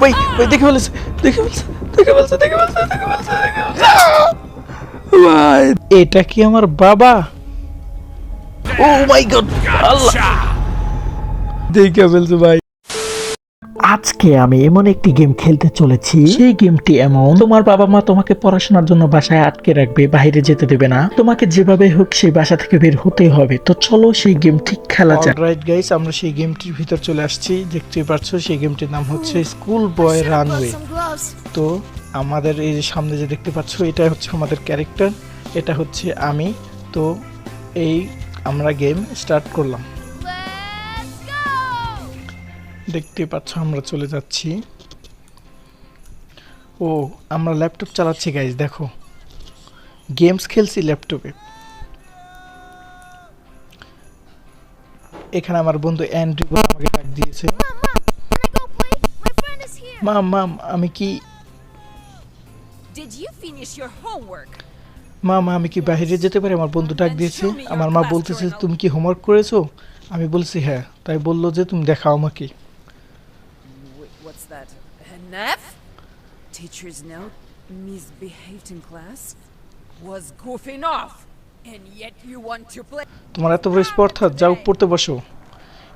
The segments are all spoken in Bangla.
ভাই ভাই, দেখে ফেলেছে, দেখে ফেলছে দেখে ফেলছে দেখে ফেলছে দেখে ফেলছে দেখে ফেলছে। ভাই, এটা কি আমার বাবা? ও মাই গড আল্লাহ। দেখে ফেলছে ভাই। আজকে আমি এমন একটি গেম খেলতে চলেছি। সেই গেমটি এমন, তোমার বাবা মা তোমাকে পড়াশোনার জন্য বাসায় আটকে রাখবে, বাইরে যেতে দেবে না। তোমাকে যেভাবে হোক সেই বাসা থেকে বের হতে হবে। তো চলো সেই গেমটি খেলা যাক। রাইট গাইস আমরা সেই গেমটির ভিতর চলে আসছি। দেখতে পাচ্ছ, সেই গেমটির নাম হচ্ছে স্কুল বয় রানওয়ে তো আমাদের এই যে সামনে যে দেখতে পাচ্ছ এটা হচ্ছে আমাদের ক্যারেক্টার এটা হচ্ছে আমি। তো এই আমরা গেম স্টার্ট করলাম! দেখতে পাচ্ছ আমরা চলে যাচ্ছি। ও আমরা ল্যাপটপ চালাচ্ছি গাইজ দেখো। গেমস খেলছি ল্যাপটপে। এখানে আমার বন্ধু অ্যান্ড্রি আমাকে ডাক দিয়েছে. মাম মাম আমি কি? মা মা আমি কি বাইরে যেতে পারি? আমার বন্ধু ডাক দিয়েছে। আমার মা বলতেছে তুমি কি হোমওয়ার্ক করেছ? আমি বলছি হ্যাঁ। তাই বলল যে তুমি দেখাও আমাকে। What's that? F? Teacher's note? Misbehaved in class? Was goofing off? And yet you want to play? তোমার এত বড় স্পর্ধা যাও পড়তে বসো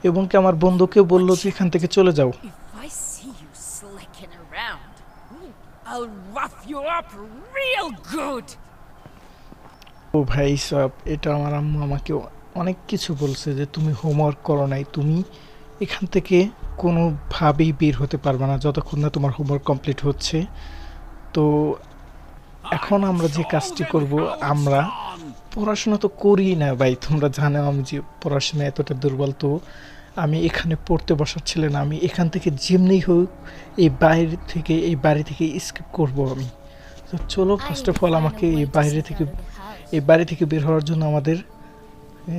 এবং কি আমার বন্ধুকেও বলল যে এখান থেকে চলে যাও If I see you slicking around, I'll rough you up real good. ও ভাই সব এটা আমার আম্মু আমাকে অনেক কিছু বলছে যে তুমি হোমওয়ার্ক করো নাই তুমি এখান থেকে কোনোভাবেই বের হতে পারবে না যতক্ষণ না তোমার হোমওয়ার্ক কমপ্লিট হচ্ছে। তো এখন আমরা যে কাজটি করব, আমরা পড়াশোনা তো করি না ভাই। তোমরা জানো আমি যে পড়াশোনা এতটা দুর্বল, তো আমি এখানে পড়তে বসার ছিল না। আমি এখান থেকে যেমনি হোক এই বাইরে থেকে, এই বাড়ি থেকে স্কিপ করব আমি। তো চলো ফার্স্ট অফ অল আমাকে এই বাইরে থেকে, এই বাড়ি থেকে বের হওয়ার জন্য আমাদের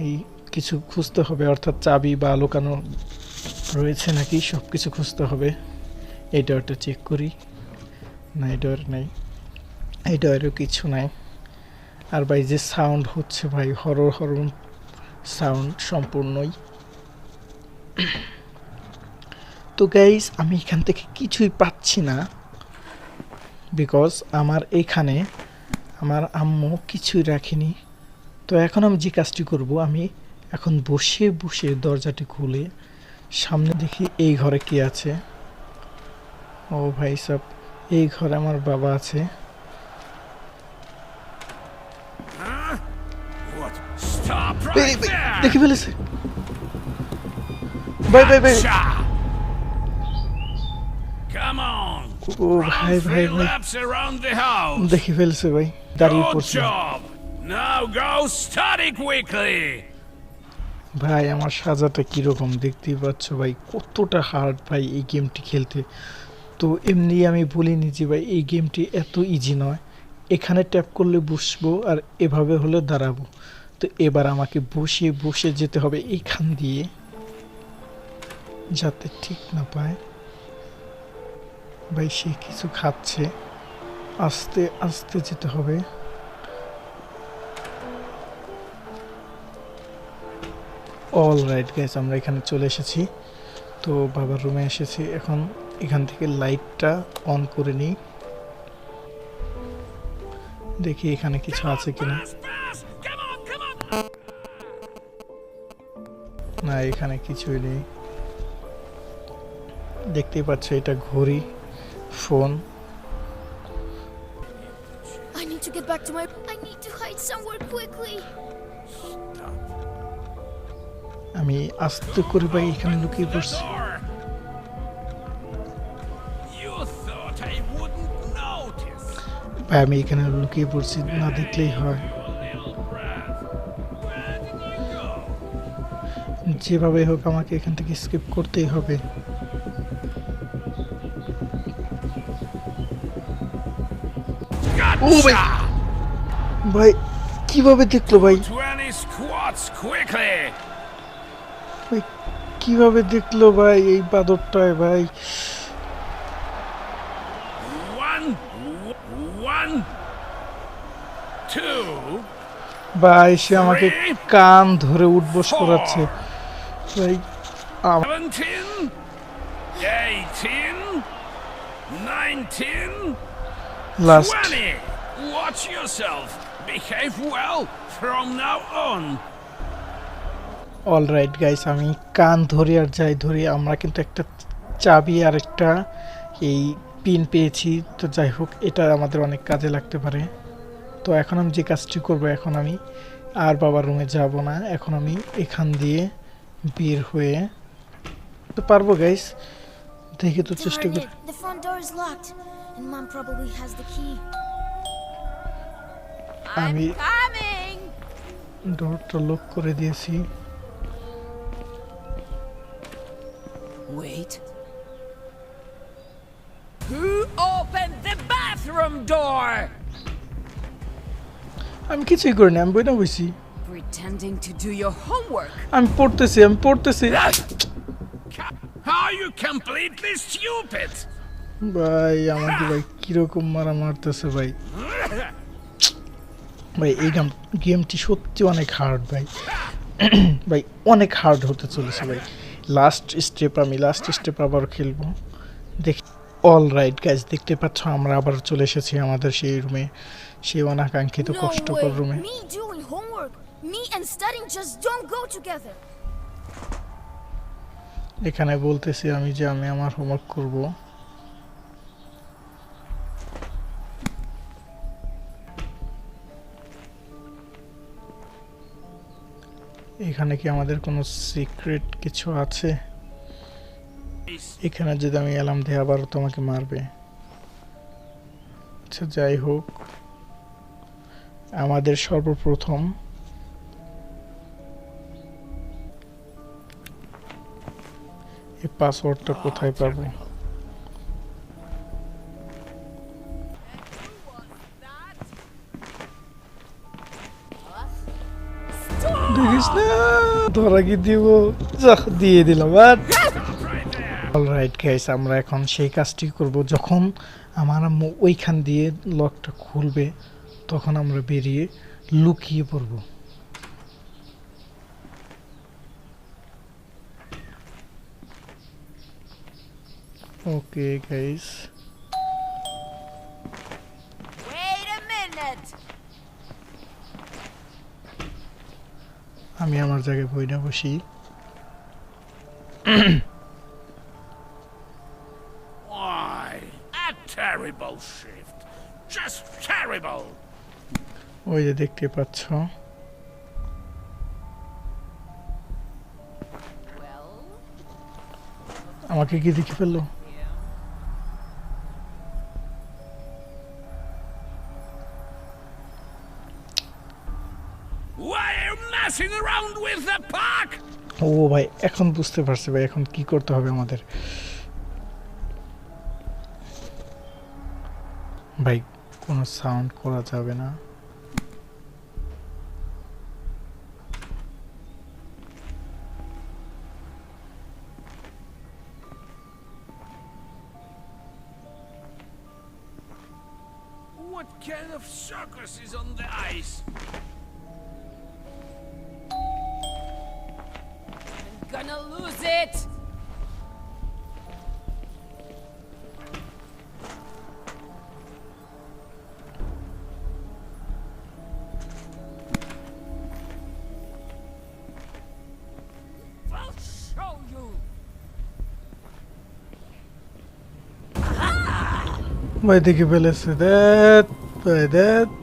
এই কিছু খুঁজতে হবে, অর্থাৎ চাবি বা লোকানো রয়েছে নাকি? সব কিছু খুঁজতে হবে। এই ডয়ারটা চেক করি। না এই ডয়ার নেই। এই ডয়ারও কিছু নাই। আর ভাই, যে সাউন্ড হচ্ছে ভাই হরর হরর সাউন্ড সম্পূর্ণই। তো গাইস আমি এখান থেকে কিছুই পাচ্ছি না। বিকজ আমার এখানে আমার আম্মু কিছুই রাখেনি। তো এখন আমি যে কাজটি করব, আমি এখন বসে বসে দরজাটি খুলে সামনে দেখি এই ঘরে কি আছে। ও ভাই সব, এই ঘরে আমার বাবা আছে। দেখি ফেলেছে। দেখি ফেলছে ভাই, দাঁড়িয়ে পড়ছে। Now go study quickly! ভাই, আমার সাজাটা কীরকম? দেখতেই পাচ্ছ ভাই, কতটা হার্ড ভাই এই গেমটি খেলতে। তো এমনি আমি বলিনি যে ভাই, এই গেমটি এত ইজি নয়। এখানে ট্যাপ করলে বসবো আর এভাবে হলে দাঁড়াবো। তো এবার আমাকে বসে বসে যেতে হবে এইখান দিয়ে। যাতে ঠিক না পায়। ভাই, সে কিছু খাচ্ছে। আস্তে আস্তে যেতে হবে। অল রাইট গাইস আমরা এখানে চলে এসেছি তো বাবার রুমে এসেছি এখন এখান থেকে লাইটটা অন করে নিই দেখি এখানে কিছু আছে কিনা! না, এখানে কিছুই নেই দেখতেই পাচ্ছ, এটা ঘড়ি phone I need to get back to my. I need to hide somewhere quickly. আমি আস্তে করে ভাই এখানে লুকিয়ে পড়ছি! ভাই আমি এখানে লুকিয়ে পড়ছি না দেখলেই হয়? যেভাবে হোক আমাকে এখান থেকে স্কিপ করতেই হবে Gotcha! ভাই কীভাবে দেখল ভাই কীভাবে দেখল ভাই এই পাদরটায় ভাই ভাই সে আমাকে কান ধরে উঠবস করাচ্ছে last Watch yourself. Behave well from now on. All right guys আমি কান ধরি আর যাই ধরি আমরা কিন্তু একটা চাবি আর একটা এই পিন পেয়েছি। তো যাই হোক এটা আমাদের অনেক কাজে লাগতে পারে। তো এখন আমি যে কাজটি করব এখন আমি আর বাবার রুমে যাব না। এখন আমি এখান দিয়ে বের হয়ে তো পারব গাইস দেখে তো চেষ্টা করি. আমি ডোরটা লক করে দিয়েছি। Wait. Who opened the bathroom door? আমি কিছুই করিনি আমি বই না বইছি Pretending to do your homework. আমি পড়তেছি আমি পড়তেছি Are you completely stupid? ভাই আমাকে ভাই কীরকম মারা মারতেছে ভাই ভাই এই গেম গেমটি সত্যি অনেক হার্ড ভাই ভাই অনেক হার্ড হতে চলেছে ভাই লাস্ট স্টেপ আমি লাস্ট স্টেপ আবার খেলব। দেখ অল রাইট গাইজ দেখতে পাচ্ছ আমরা আবার চলে এসেছি আমাদের সেই রুমে সে অনাকাঙ্ক্ষিত কষ্টকর রুমে. এখানে বলতেছি আমি যে আমি আমার হোমওয়ার্ক করব। এখানে কি আমাদের কোনো সিক্রেট কিছু আছে? এখানে যদি আমি এলাম দিয়ে আবার তোমাকে মারবে। আচ্ছা যাই হোক। আমাদের সর্বপ্রথম এই পাসওয়ার্ডটা কোথায় পাবো? দেখিস না। ধরা কি দিব? যাহ, দিয়ে দিলাম আর অলরাইট গাইস আমরা এখন সেই কাজটি করব যখন আমার ওইখান দিয়ে লকটা খুলবে তখন আমরা বেরিয়ে লুকিয়ে পড়ব। ওকে গাইস আমি আমার জায়গায় বই না বসি। ওই যে দেখতে পাচ্ছ। আমাকে কি দেখে ফেলল? Messing? Around with the park? ও ভাই এখন বুঝতে পারছি ভাই এখন কি করতে হবে আমাদের ভাই কোনো সাউন্ড করা যাবে না What kind of circus is on the ice? lose it! Why did you balance that? By that?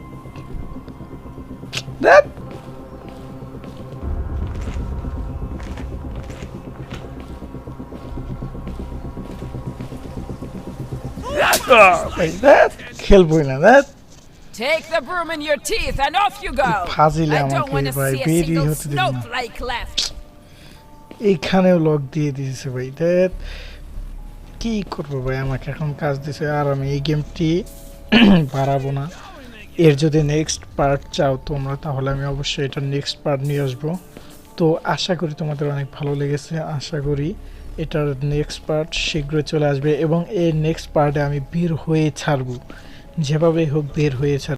ভাই দেখ খেলবই না দেখ Take the broom in your teeth and off you go! ফাজিলে আমাকে ভাই হতে না! এইখানেও লক দিয়ে দিয়েছে ভাই দেখ কি করব ভাই আমাকে এখন কাজ দিছে আর আমি এই গেমটি বাড়াবো না এর যদি নেক্সট পার্ট চাও তোমরা তাহলে আমি অবশ্যই এটা নেক্সট পার্ট নিয়ে আসব তো আশা করি তোমাদের অনেক ভালো লেগেছে আশা করি। এটার নেক্সট পার্ট শীঘ্রই চলে আসবে এবং এর নেক্সট পার্টে আমি বের হয়ে ছাড়বো। যেভাবে হোক বের হয়ে ছাড়ব।